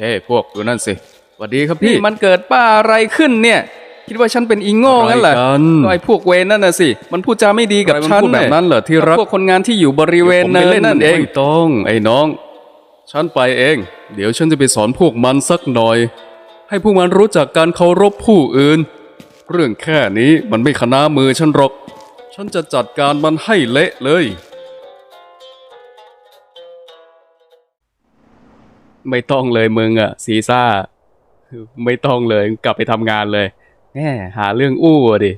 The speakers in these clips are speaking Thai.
เฮ้พวกดูนั่นสิสวัสดีครับพี่ นี่มันเกิดป้าอะไรขึ้นเนี่ย คิดว่าฉันเป็นอีโง่งั้นเหรออะไรกันก็ไอ้พวกเวรนั่นน่ะสิ มันพูดจาไม่ดีกับอะไรมันฉันพูดแบบนั้นเหรอที่รัก พวกคนงานที่อยู่บริเวณผมเนิไปนเล่นนั่นเอง ไม่ต้อง ไอ้น้อง ฉันไปเอง เดี๋ยวฉันจะไปสอนพวกมันสักหน่อย ให้พวกมันรู้จักการเคารพผู้อื่น เรื่องแค่นี้มันไม่ขนามือฉันหรอก ฉันจะจัดการมันให้เละเลย ไม่ต้องเลยมึงอะซีซ่า ไม่ต้องเลยกลับไปทำงานเลยแหมหาเรื่องอู้อะดิ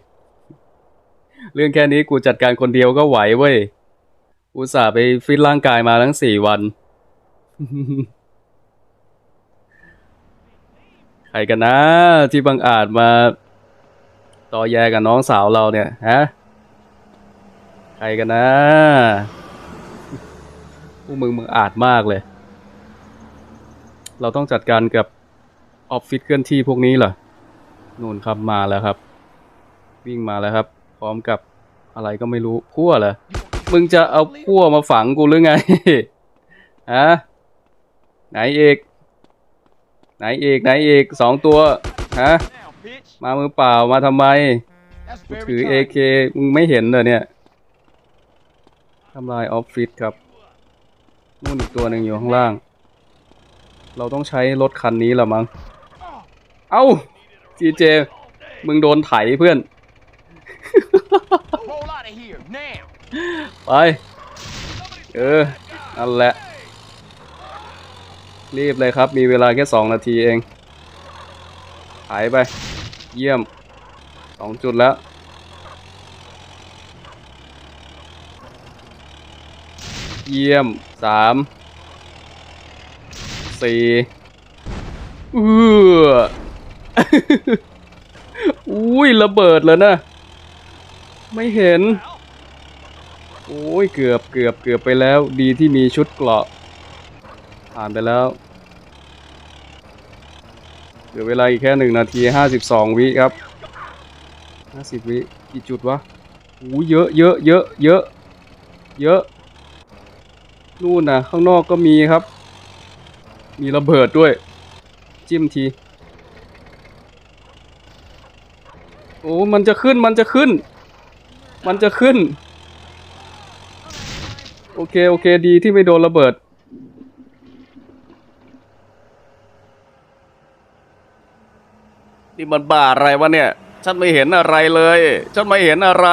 เรื่องแค่นี้กูจัดการคนเดียวก็ไหวเว้ย อุตส่าห์ไปฟิตร่างกายมาทั้งสี่วัน ใครกันนะ ที่บังอาจมาต่อแยกับน้องสาวเราเนี่ยฮะใครกันนะพวกมึงมึงอาจมากเลย เราต้องจัดการกับออฟฟิศเคลื่อนที่พวกนี้เหรอนู่นครับมาแล้วครับ วิ่งมาแล้วครับ พร้อมกับอะไรก็ไม่รู้พั่วเหรอมึงจะเอาพั่วมาฝังกูหรือไงฮะไหนเอกไหนเอกไหนเอกสองตัวฮะมามือเปล่ามาทำไมถือ AK มึงไม่เห็นเหรอเนี่ยทำลายออฟฟิศครับนู่นอีกตัวหนึ่งอยู่ข้างล่าง เราต้องใช้รถคันนี้ละมั้ง เอ้าจีเจ มึงโดนไถเพื่อน ไป เออ นั่นแหละ รีบเลยครับ มีเวลาแค่สองนาทีเองหายไป เยี่ยมสองจุดแล้วเยี่ยมสาม สี่เอออุ้ยระเบิดแล้วนะ ไม่เห็น โอ้ยเกือบเกือบเกือบไปแล้ว ดีที่มีชุดเกราะ ผ่านไปแล้ว เหลือเวลาอีกแค่หนึ่งนาทีห้าสิบสองวิครับห้าสิบวิกี่จุดวะโอ้ยเยอะเยอะเยอะเยอะ เยอะ นู่นนะข้างนอกก็มีครับ มีระเบิดด้วย จิ้มที โอ้ มันจะขึ้น มันจะขึ้น มันจะขึ้น โอเค โอเค ดีที่ไม่โดนระเบิด นี่มันบ้าอะไรวะเนี่ย ฉันไม่เห็นอะไรเลย ฉันไม่เห็นอะไร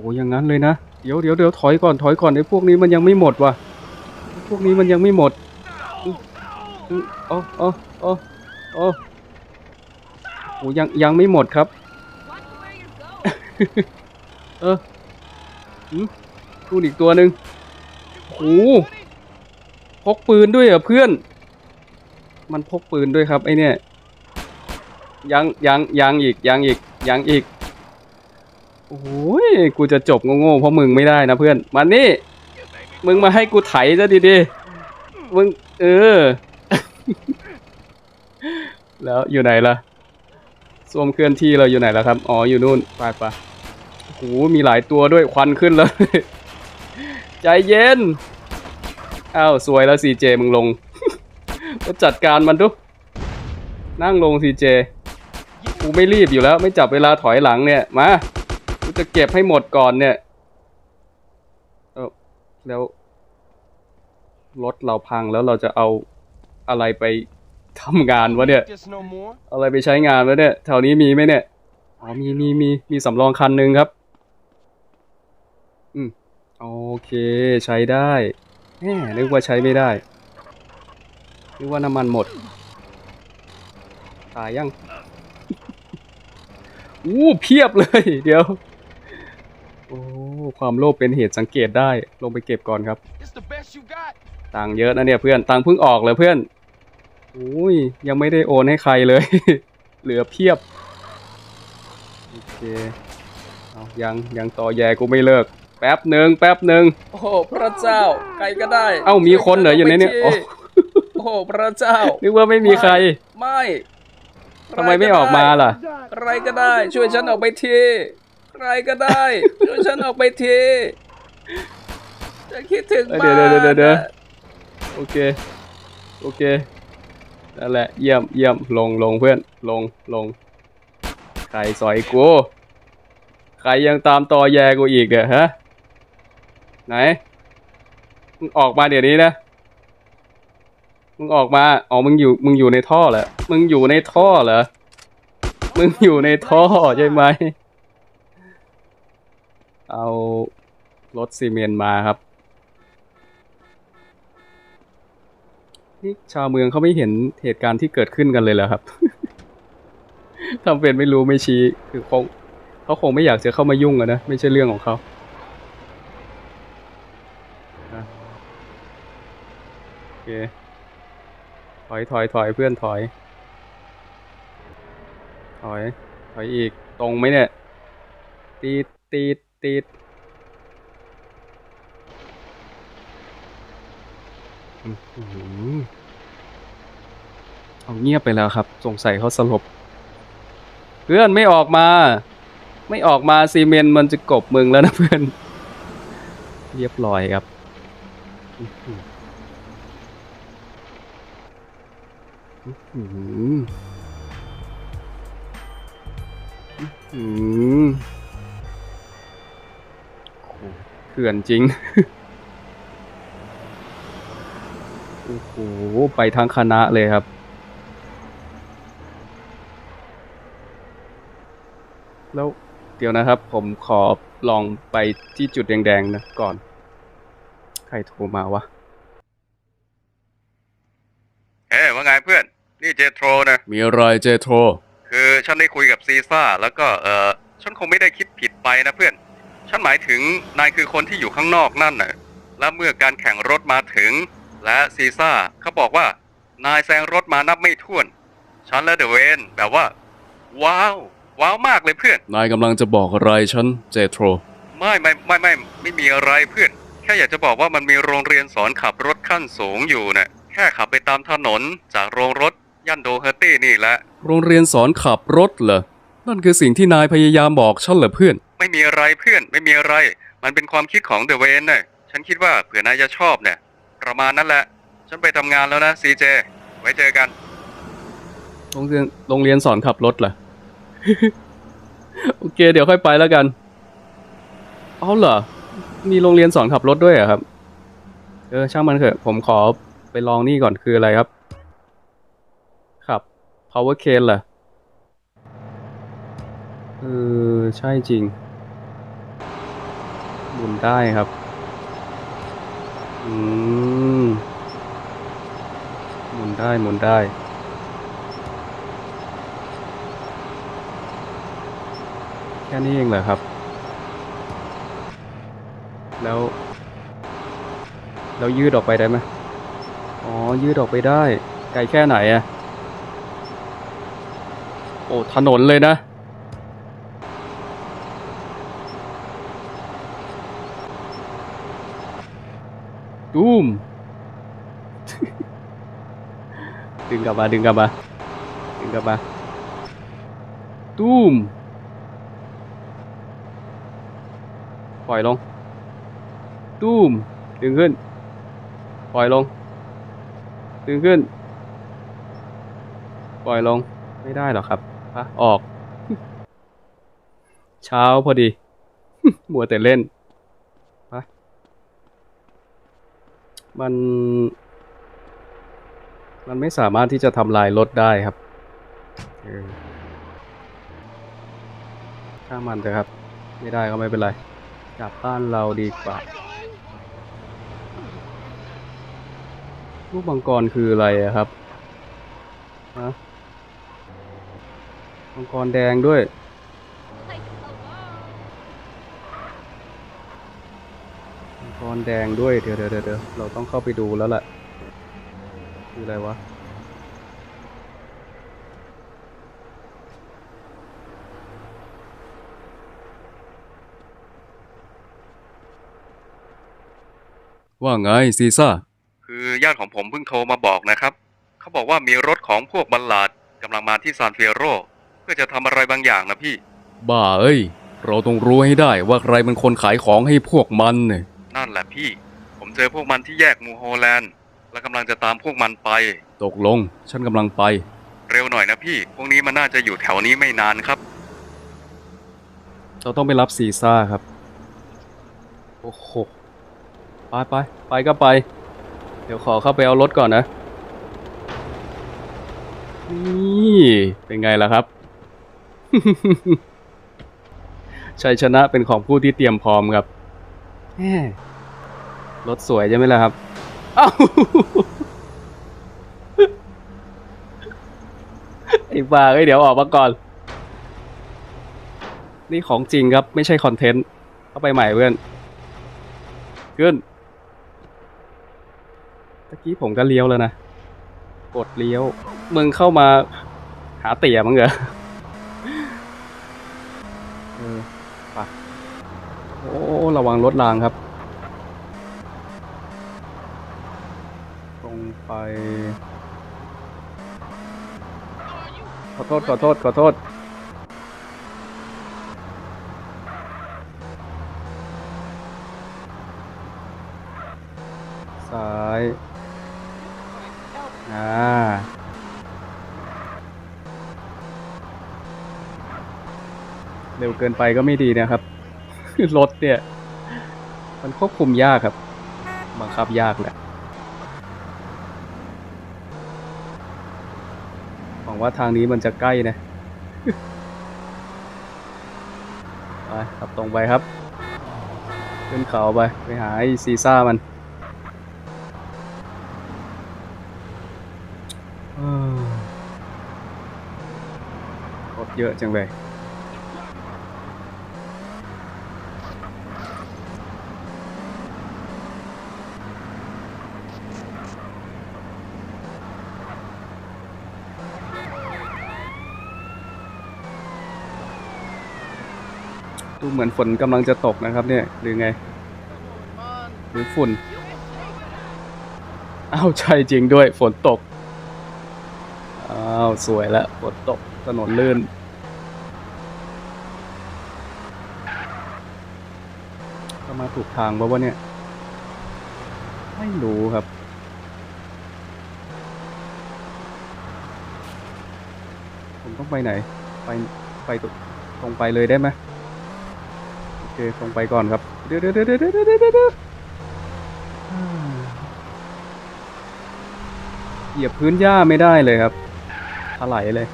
โอ้ย่างนั้นเลยนะ เดี๋ยวเดี๋ยวเดี๋ยวถอยก่อนถอยก่อนไอ้พวกนี้มันยังไม่หมดว่ะ พวกนี้มันยังไม่หมดอ๋ออ๋ออ๋ออ๋อโอ้ยังยังไม่หมดครับ เออหืมนู่นอีกตัวหนึ่งโอ้พกปืนด้วยเหรอะเพื่อน มันพกปืนด้วยครับไอเนี่ย ยังยังยังอีกยังอีกยังอีก โอ้ยกูจะจบโง่ๆเพราะมึงไม่ได้นะเพื่อนมานี่ มึงมาให้กูไถซะดีๆมึงเออ แล้วอยู่ไหนล่ะส้วมเคลื่อนที่เราอยู่ไหนแล้วครับ อ๋อ อยู่นู่น ไปปโอ้โห มีหลายตัวด้วยควันขึ้นแล้ว ใจเย็น อ้าว สวยแล้วซีเจมึงลง ก็จัดการมันดู นั่งลงซีเจ กูไม่รีบอยู่แล้ว ไม่จับเวลาถอยหลังเนี่ย มา จะเก็บให้หมดก่อนเนี่ย เออแล้วรถเราพังแล้วเราจะเอาอะไรไปทำงานวะเนี่ย อะไรไปใช้งานวะเนี่ยแถวนี้มีไหมเนี่ยอ๋อมีมีมีมีสำรองคันหนึ่งครับ อืมโอเคใช้ได้แหมนึกว่าใช้ไม่ได้นึกว่าน้ำมันหมด ตายยัง อู้เพียบเลย เดี๋ยว ความโลภเป็นเหตุสังเกตได้ ลงไปเก็บก่อนครับ It's the best you got. ตังค์เยอะนะเนี่ยเพื่อน ตังค์เพิ่งออกเลยเพื่อนอุ้ยยังไม่ได้โอนให้ใครเลย เหลือเพียบ โอเคเอายังยังต่อแยกูไม่เลิก แป๊บหนึ่งแป๊บหนึ่งโอ้โหพระเจ้าใครก็ได้ เอ้ามีคนเหรออยู่ในเนี่ยช่วอ๋อโอ้โหพระเจ้า นึกว่าไม่มีใคร ไม่ทำไมไม่ออกมาล่ะ ใครก็ได้ช่วยฉันออกไปที ใครก็ได้ช่วยฉันออกไปที จะคิดถึงเอ้ยบ้านเดี๋ยวเดี๋ยวเดี๋ยวเดี๋ยวอะโอเค โอเค นั่นแหละ เยี่ยมเยี่ยมลงลงเพื่อน ลงลง ใครสอยกู ใครยังตามตอแยกูอีกเนี่ยฮะ ไหน มึงออกมาเดี๋ยวนี้นะ มึงออกมา อ๋อ มึงอยู่ มึงอยู่ในท่อเหรอ มึงอยู่ในท่อเหรอ มึงอยู่ในท่อใช่ไหม เอารถซีเมนต์มาครับ นี่ชาวเมืองเขาไม่เห็นเหตุการณ์ที่เกิดขึ้นกันเลยเหรอครับ ทำเป็นไม่รู้ไม่ชี้ คือคงเขาคงไม่อยากจะเข้ามายุ่งอะนะ ไม่ใช่เรื่องของเขาโอเค ถอยถอยถอยเพื่อนถอย ถอย ถอยอีก ตรงไหมเนี่ย ตีตีด ตีดอื้อหือเอาเงียบไปแล้วครับ สงสัยเขาสลบ เพื่อนไม่ออกมา ไม่ออกมาซีเมนต์มันจะกบมึงแล้วนะเพื่อน เรียบร้อยครับอื้อ ถื่อนจริง โอ้โห ไปทั้งคณะเลยครับ แล้วเดี๋ยวนะครับ ผมขอลองไปที่จุดแดงๆนะก่อน ใครโทรมาวะเฮ้ยว่าไงเพื่อน นี่เจโทรนะ มีอะไรเจโทร คือฉันได้คุยกับซีซ่า แล้วก็เออฉันคงไม่ได้คิดผิดไปนะเพื่อน ฉันหมายถึงนายคือคนที่อยู่ข้างนอกนั่นน่ะ และเมื่อการแข่งรถมาถึง และซีซ่าเขาบอกว่านายแซงรถมานับไม่ถ้วน ฉันและเดเวนแบบว่า ว้าว ว้าวมากเลยเพื่อน นายกำลังจะบอกอะไรฉันเจโทร ไม่ไม่ไม่ไม่ไม่มีอะไรเพื่อน แค่อยากจะบอกว่ามันมีโรงเรียนสอนขับรถขั้นสูงอยู่นะ่ะแค่ขับไปตามถนนจากโรงรถย่านโดเฮอร์ตี้นี่แหละ โรงเรียนสอนขับรถเหรอ นั่นคือสิ่งที่นายพยายามบอกฉันเหรอเพื่อน ไม่มีอะไรเพื่อน ไม่มีอะไร มันเป็นความคิดของเดเวนน่ะฉันคิดว่าเผื่อนายจะชอบเนี่ย ประมาณนั้นแหละ ฉันไปทำงานแล้วนะซีเจ ไว้เจอกัน โรงเรียนโรงเรียนสอนขับรถเหรอ โอเคเดี๋ยวค่อยไปแล้วกัน เอาเหรอ มีโรงเรียนสอนขับรถด้วยเหรอะครับ เออ ช่างมันเถอะ ผมขอไปลองนี่ก่อนคืออะไรครับ ขับ power cane เหรอเออ ใช่จริง หมุนได้ครับ อืม หมุนได้หมุนได้ แค่นี้เองเหรอครับ แล้ว แล้วยืดออกไปได้ไหมอ๋อ ยืดออกไปได้ ไกลแค่ไหนอะโอ้ ถนนเลยนะ ตูมดึงกลับมาดึงกลับมาดึงกลับมาตูมปล่อยลงตูมดึงขึ้น ปล่อยลง ดึงขึ้น ปล่อยลง ไม่ได้หรอครับปะออก เช้าพอดี มัวแต่เล่นปะ มัน มันไม่สามารถที่จะทำลายรถได้ครับเออช่ามันเถอะครับ ไม่ได้ก็ไม่เป็นไรกลับบ้านเราดีกว่าลูกมังกรคืออะไระครับฮะมังกรแดงด้วย มังกรแดงด้วยเดี๋ยวเดี๋ยวเดี๋ยวเดี๋ยวเราต้องเข้าไปดูแล้วแหละคืออะไรวะว่าไงซีซ่า คือญาติของผมเพิ่งโทรมาบอกนะครับ เขาบอกว่ามีรถของพวกบัลลาดกำลังมาที่ซานเฟียโรเพื่อจะทำอะไรบางอย่างนะพี่ บ้าเอ้ย เราต้องรู้ให้ได้ว่าใครเป็นคนขายของให้พวกมันเนี่ย นั่นแหละพี่ ผมเจอพวกมันที่แยกมูโฮแลนด์ และกำลังจะตามพวกมันไป ตกลง ฉันกำลังไป เร็วหน่อยนะพี่ พวกนี้มันน่าจะอยู่แถวนี้ไม่นานครับ เราต้องไปรับซีซ่าครับ โอ้โห ไปไปไปก็ไป เดี๋ยวขอเข้าไปเอารถก่อนนะ นี่ เป็นไงล่ะครับ ชัยชนะเป็นของผู้ที่เตรียมพร้อมครับแหม่ รถสวยใช่ไหมล่ะครับ เอ้า ไอ้บ้าเอ้ยเดี๋ยวออกมาก่อน นี่ของจริงครับ ไม่ใช่คอนเทนต์ เข้าไปใหม่เพื่อน ขึ้นตะกี้ผมก็เลี้ยวแล้วนะ กดเลี้ยว มึงเข้ามาหาเตี่ยมั้งเหรอเออไปโอ้ ระวังรถรางครับ ขอโทษ ขอโทษ ขอโทษ ซ้าย อ่า เร็วเกินไปก็ไม่ดีนะครับ รถเนี่ย มันควบคุมยากครับ บังคับยากแหละ วังว่าทางนี้มันจะใกล้นะไปขับตรงไปครับ ขึ้นเขาไป ไปหาไอซีซ่ามันรถเยอะจังเลย ดูเหมือนฝนกำลังจะตกนะครับเนี่ยหรือไง หรือฝุ่นอ้าวใช่จริงด้วยฝนตกอ้าวสวยแล้วฝนตกถนนลื่น ก็มาถูกทางปะวะเนี่ย ไม่รู้ครับผมต้องไปไหน ไปไปตรงไปเลยได้ไหม คตรงไปก่อนครับ เดี๋ยวเดี๋ยวเดี๋ยวเดี๋ยวเดี๋ยวเหยียบพื้นหญ้าไม่ได้เลยครับถลายเลย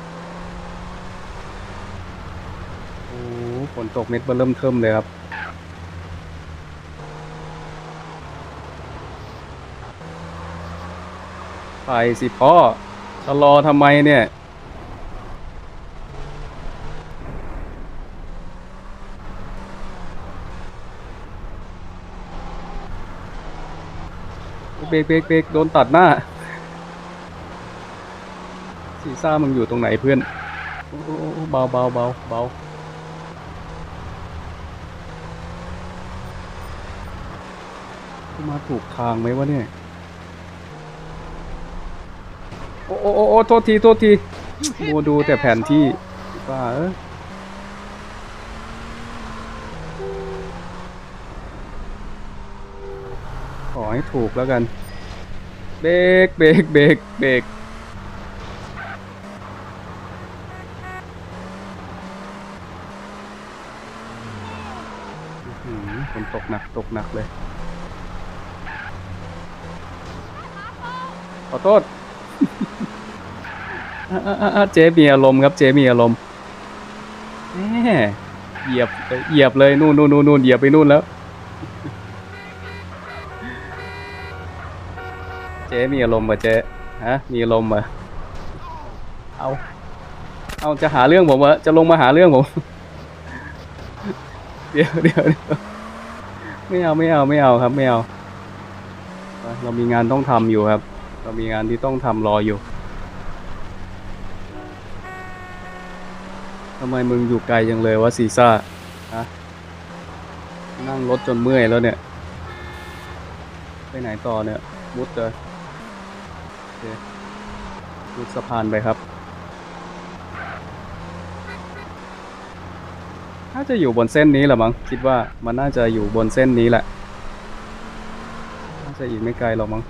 โอ้ฝนตกเม็ดเร์เริ่มเทิมเลยครับไปสิพ่อจะรอทำไมเนี่ย รกเบรกเบรกโดนตัดหน้าซีซ่ามึงอยู่ตรงไหนเพื่อนโอ้โอ้โอ้เบาเบาเบาเบากูมาถูกทางไหมวะเนี่ย โอ้โอ้โอ้โอ้โทษทีโทษทีมัวดูแต่แผนที่บ้าเออขอให้ถูกแล้วกัน เบรกเบรกเบรกเบรกอื้อหือฝนตกหนักตกหนักเลย ขอโทษเจ๊มีอารมณ์ครับ เจ๊มีอารมณ์เหยียบเหยียบเลย นู่นนู่นนู่นเหยียบไปนู่นแล้ว จ๊มีอารมณ์ป่ะเจ๊ฮะมีอารมณ์ป่ะเอาเอาจะหาเรื่องผมเหรอจะลงมาหาเรื่องผมเดี๋ยวเดี๋ยวเดี๋ยวไม่เอาไม่เอาไม่เอาครับไม่เอาเรามีงานต้องทำอยู่ครับ เรามีงานที่ต้องทำรออยู่ทำไมมึงอยู่ไกลจังเลยวะซีซ่าฮะนั่งรถจนเมื่อยแล้วเนี่ย ไปไหนต่อเนี่ยมุดเลย เคลูสะพานไปครับ น่าจะอยู่บนเส้นนี้แหละมั้งคิดว่ามันน่าจะอยู่บนเส้นนี้แหละ น่าจะอีกไม่ไกลหรอกมั้ง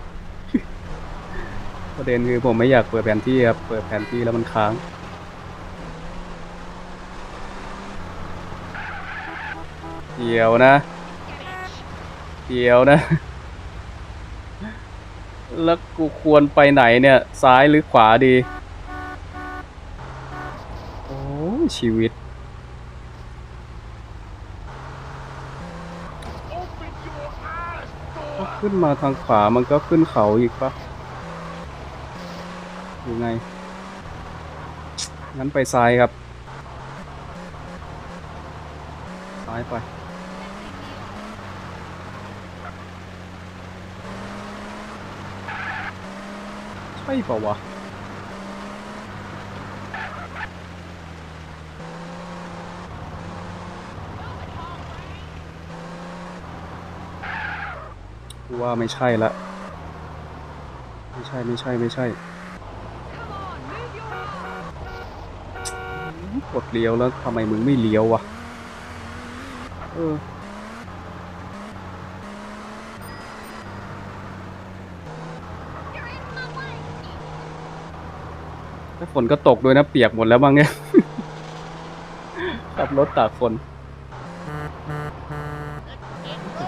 ประเด็นคือผมไม่อยากเปิดแผนที่ครับ เปิดแผนที่แล้วมันค้างเดี๋ยวนะ เดี๋ยวนะ แล้วกูควรไปไหนเนี่ย ซ้ายหรือขวาดี โอ้ชีวิต Open your eyes, ถ้า boy. ขึ้นมาทางขวามันก็ขึ้นเขาอีกปะยังไง งั้นไปซ้ายครับ ซ้ายไป ใช่เปล่าวะว่าไม่ใช่ละ ไม่ใช่ไม่ใช่ไม่ใช่กดเลี้ยวแล้วทำไมมึงไม่เลี้ยววะ เออ ฝนก็ตกด้วยนะเปียกหมดแล้วบ้างเนี่ย ขับรถตากฝน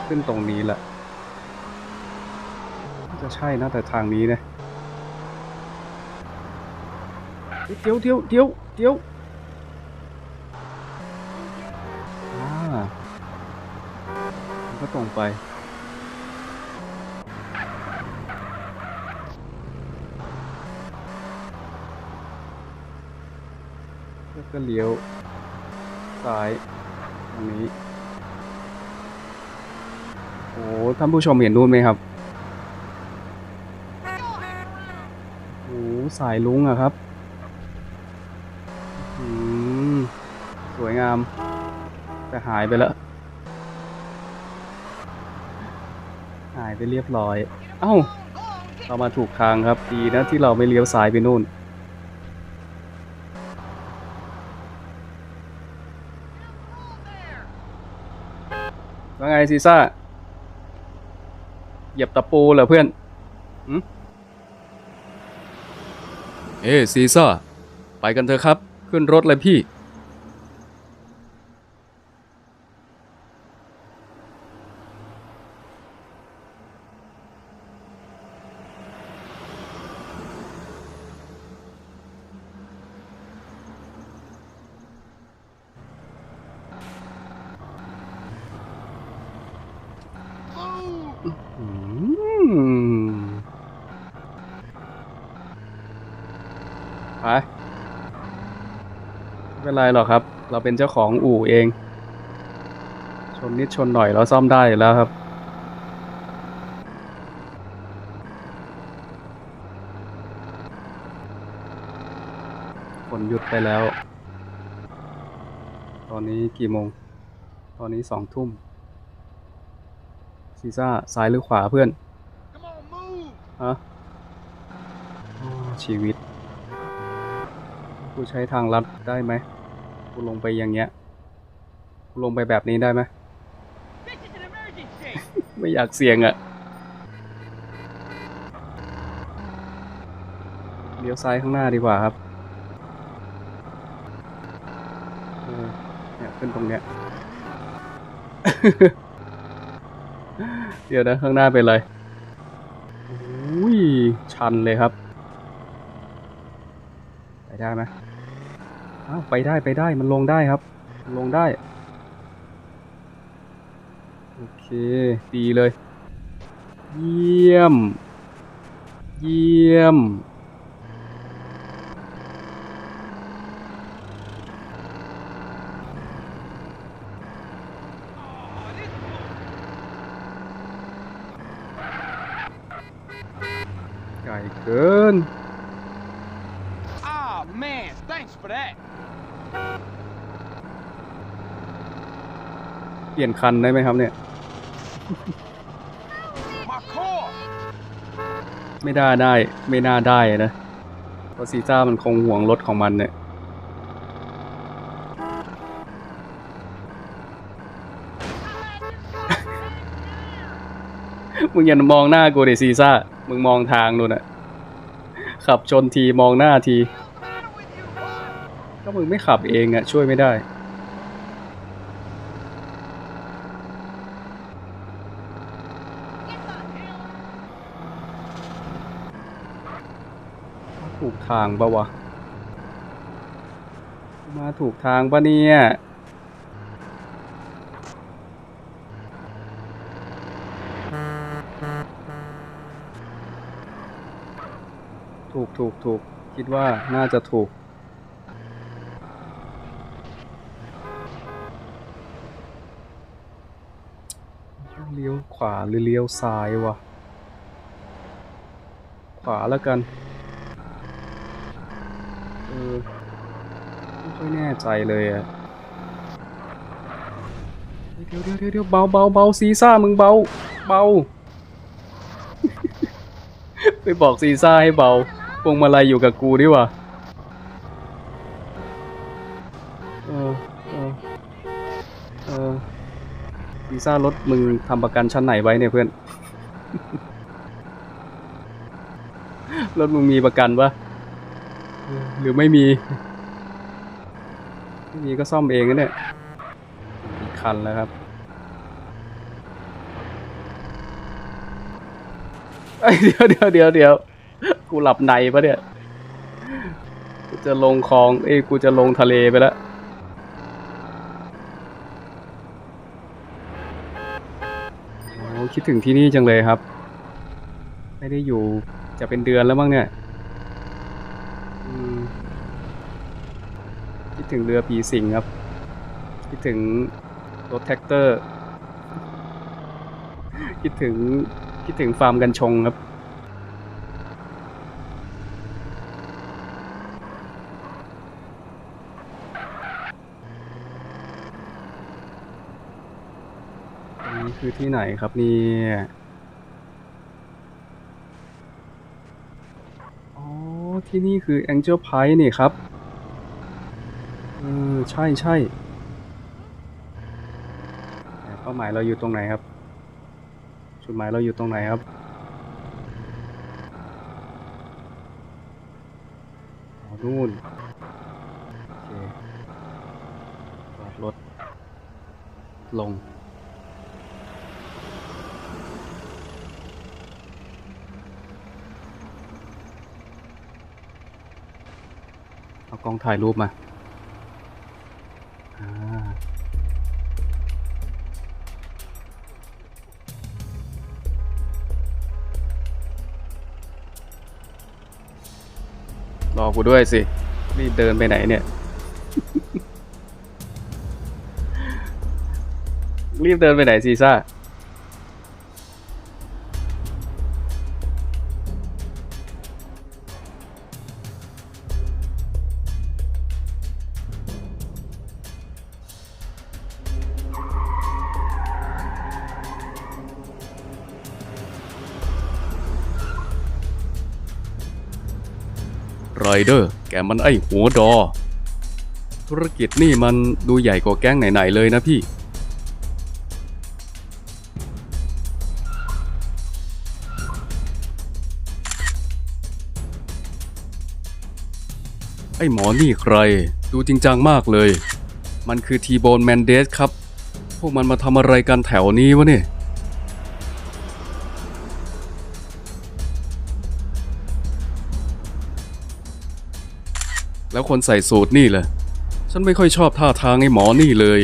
ขึ้นตรงนี้แหละจะใช่นะแต่ทางนี้นะเฮ้ยเดี๋ยวเดี๋ยวเดี๋ยวเดี๋ยวอ่าก็ตรงไป แล้วก็เลี้ยวซ้ายตรงนี้ โอ้ท่านผู้ชมเห็นนู่นไหมครับโอ้สายลุงอะครับอืมสวยงาม แต่หายไปแล้ว หายไปเรียบร้อย เอ้า เรามาถูกทางครับ ดีนะที่เราไม่เลี้ยวซ้ายไปนู่น ว่าไง ซีซ่า เหยียบตะปูเหรอเพื่อนอเอ้ซีซ่า ไปกันเถอะครับ ขึ้นรถเลยพี่ อืมไป ไม่เป็นไรหรอกครับ เราเป็นเจ้าของอู่เอง ชนนิดชนหน่อยเราซ่อมได้อยู่แล้วครับ ฝนหยุดไปแล้ว ตอนนี้กี่โมง ตอนนี้สองทุ่มซีซ่าซ้ายหรือขวาเพื่อนฮะชีวิต กูใช้ทางลัดได้ไหม กูลงไปอย่างเงี้ยกูลงไปแบบนี้ได้ไหมไม่อยากเสี่ยงอะ่ะเลี้ยวซ้ายข้างหน้าดีกว่าครับเออเนี่ยขึ้นตรงเนี้ย เดี๋ยวนะข้างหน้าเป็นไรอุ้ยชันเลยครับ ไปได้ไหม อ้าวไปได้ไปได้มันลงได้ครับ ลงได้ โอเคดีเลย เยี่ยม เยี่ยม เปลี่ยนคันได้ไหมครับเนี่ย ไม่ได้ได้ ไม่น่าได้นะพราซีซ่ามันคงห่วงรถของมันเนี่ยมึงอย่ามองหน้ากูเดซีซ่า มึงมองทางดูนะขับชนทีมองหน้าที ก็มึงไม่ขับเองอะช่วยไม่ได้ ถูกทางปะวะ มาถูกทางปะเนี่ยถูกถูกถูกคิดว่าน่าจะถูก เลี้ยว ขวาหรือเลี้ยวซ้ายวะ ขวาแล้วกัน เออ ไม่ค่อยแน่ใจเลยอะเดี๋ยวเดี๋ยวเดี๋ยวเบาเบาเบาซีซ่ามึงเบา เบา ไปบอกซีซ่าให้เบาพวงมาลัยอยู่กับกูดีกว่า ซ่ารถมึงทำประกันชั้นไหนไว้เนี่ยเพื่อน รถมึงมีประกันปะหรือไม่มี ไม่มีก็ซ่อมเองนะเนี่ยอีกคันแล้วครับเดี๋ยวเดี๋ยวเดี๋ยวเดี๋ยวกูหลับในปะเนี่ย กูจะลงคลอง เอ้ยกูจะลงทะเลไปแล้ว โอ้ คิดถึงที่นี่จังเลยครับ ไม่ได้อยู่จะเป็นเดือนแล้วมั้งเนี่ยคิดถึงเรือปีสิงครับ คิดถึงรถแท็กเตอร์ คิดถึงคิดถึงฟาร์มกันชงครับ อันนี้คือ ที่ไหนครับเนี่ยอ๋อ ที่นี่คือ Angel p i นี่ครับ เออ ใช่ใช่เป้าหมายเราอยู่ตรงไหนครับ จุดหมายเราอยู่ตรงไหนครับนู่นโอเครถลง เอาก ล้องถ่ายรูปมาารอกูด้วยสิ รีบเดินไปไหนเนี่ย รีบเดินไปไหนซีซ่า ไรเดอร์ แกมันไอหัวดอ ธุรกิจนี่มันดูใหญ่กว่าแก๊งไหนๆเลยนะพี่ ไอหมอนี่ใคร ดูจริงจังมากเลย มันคือทีโบนแมนเดสครับ พวกมันมาทำอะไรกันแถวนี้วะเนี่ย คนใส่สูตรนี่แหละ ฉันไม่ค่อยชอบท่าทางไอ้หมอนี่เลย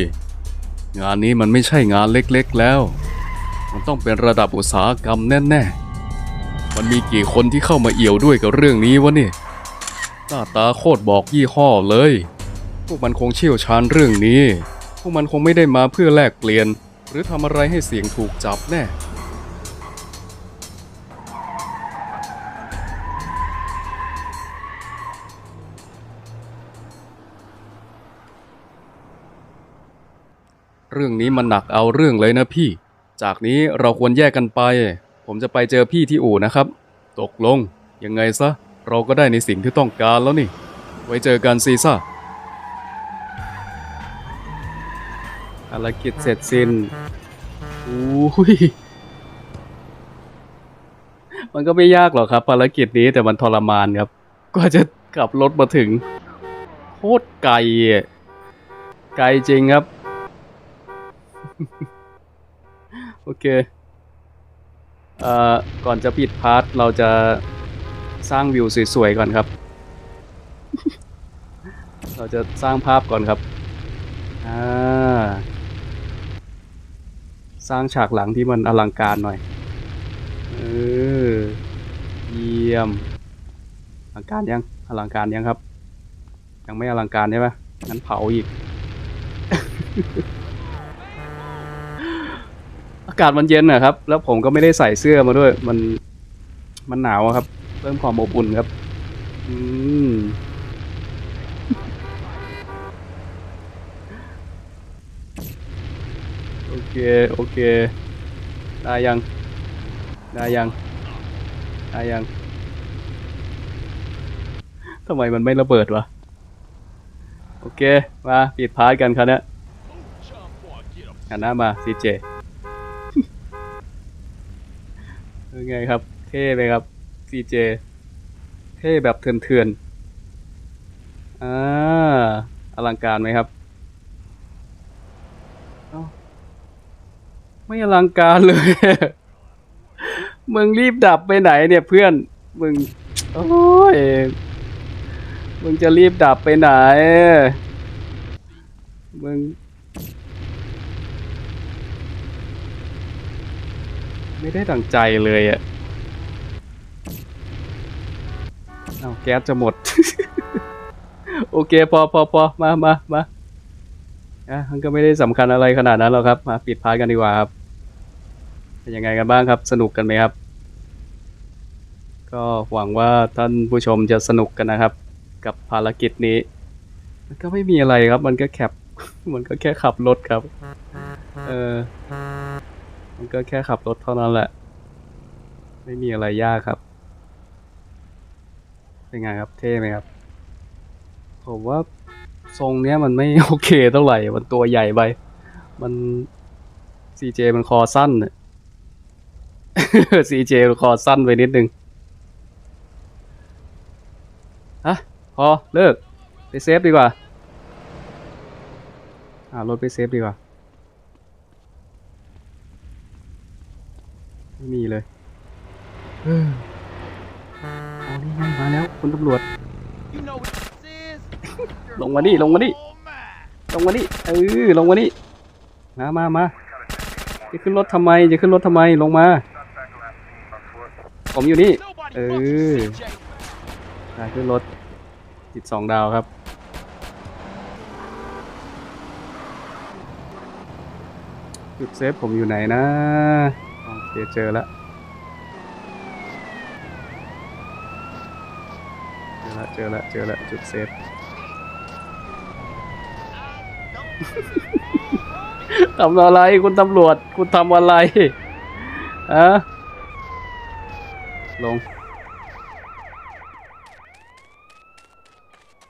งานนี้มันไม่ใช่งานเล็กๆแล้ว มันต้องเป็นระดับอุตสาหกรรมแน่ๆ มันมีกี่คนที่เข้ามาเอี่ยวด้วยกับเรื่องนี้วะเนี่ย หน้าตาโคตรบอกยี่ห้อเลย พวกมันคงเชี่ยวชาญเรื่องนี้ พวกมันคงไม่ได้มาเพื่อแลกเปลี่ยน หรือทำอะไรให้เสียงถูกจับแน่ เรื่องนี้มันหนักเอาเรื่องเลยนะพี่ จากนี้เราควรแยกกันไป ผมจะไปเจอพี่ที่อู่นะครับ ตกลง ยังไงซะ เราก็ได้ในสิ่งที่ต้องการแล้วนี่ ไว้เจอกันซีซ่าภารกิจเสร็จสิ้นอุ้ยมันก็ไม่ยากหรอกครับ ภารกิจนี้แต่มันทรมานครับกว่าจะขับรถมาถึง โคตรไกลอะไกลจริงครับ โอเค เอ่อ ก่อนจะปิดพาร์ทเราจะสร้างวิวสวยๆก่อนครับ เราจะสร้างภาพก่อนครับ อ่า สร้างฉากหลังที่มันอลังการหน่อย เออ เยี่ยม อลังการยัง อลังการยังครับ ยังไม่อลังการใช่ไหมงั้นเผาอีก อากาศมันเย็นนะครับ แล้วผมก็ไม่ได้ใส่เสื้อมาด้วย มันมันหนาวอะครับ เพิ่มความอบอุ่นครับ อืมโอเค โอเค ได้ยัง ได้ยัง ได้ยังทำไมมันไม่ระเบิดวะ โอเค มา ปิดพาร์ทกันครับเนี่ยหันหน้ามาซีเจ เป็นไงครับ เท่ไหมครับซีเจเท่แบบเถื่อนๆอ่าอลังการไหมครับไม่อลังการเลย มึงรีบดับไปไหนเนี่ยเพื่อน มึง โอ้ย มึงจะรีบดับไปไหน มึง ไม่ได้ดังใจเลยอะ่ะเอาแก๊สจะหมด โอเค พอพอพอมามามาอะมันก็ไม่ได้สำคัญอะไรขนาดนั้นหรอกครับ มาปิดพาร์ทกันดีกว่าครับ เป็นยังไงกันบ้างครับ สนุกกันไหมครับ ก็หวังว่าท่านผู้ชมจะสนุกกันนะครับ กับภารกิจนี้ มันก็ไม่มีอะไรครับ มันก็แคป มันก็แค่ขับรถครับ เออ มันก็แค่ขับรถเท่านั้นแหละ ไม่มีอะไรยากครับ เป็นไงครับ เท่ไหมครับ ผมว่าทรงเนี้ยมันไม่โอเคเท่าไหร่ มันตัวใหญ่ไป มันซีเจมันคอสั้นน่ะซีเจมันคอสั้นไปนิดนึงฮะพอเลิก ไปเซฟดีกว่า อ่ารถไปเซฟดีกว่า ไม่มีเลยเออเอานี่ไงมาแล้วคุณตำรวจ You know what this is? ลงมานี่ลงมานี่ Oh, my. ลงมานี่เออลงมานี่มามามาจะขึ้นรถทำไมจะขึ้นรถทำไมลงมา ผมอยู่นี่ Nobody Ừ. fucks CJ. ได้ขึ้นรถติดสองดาวครับจุดเซฟผมอยู่ไหนนะโอ เคเจอแล้วเจอแล้วเจอแล้วเจอแล้วจุดเซฟ ทำอะไรคุณตำรวจ คุณทำอะไรอะลง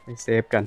ไปเซฟกัน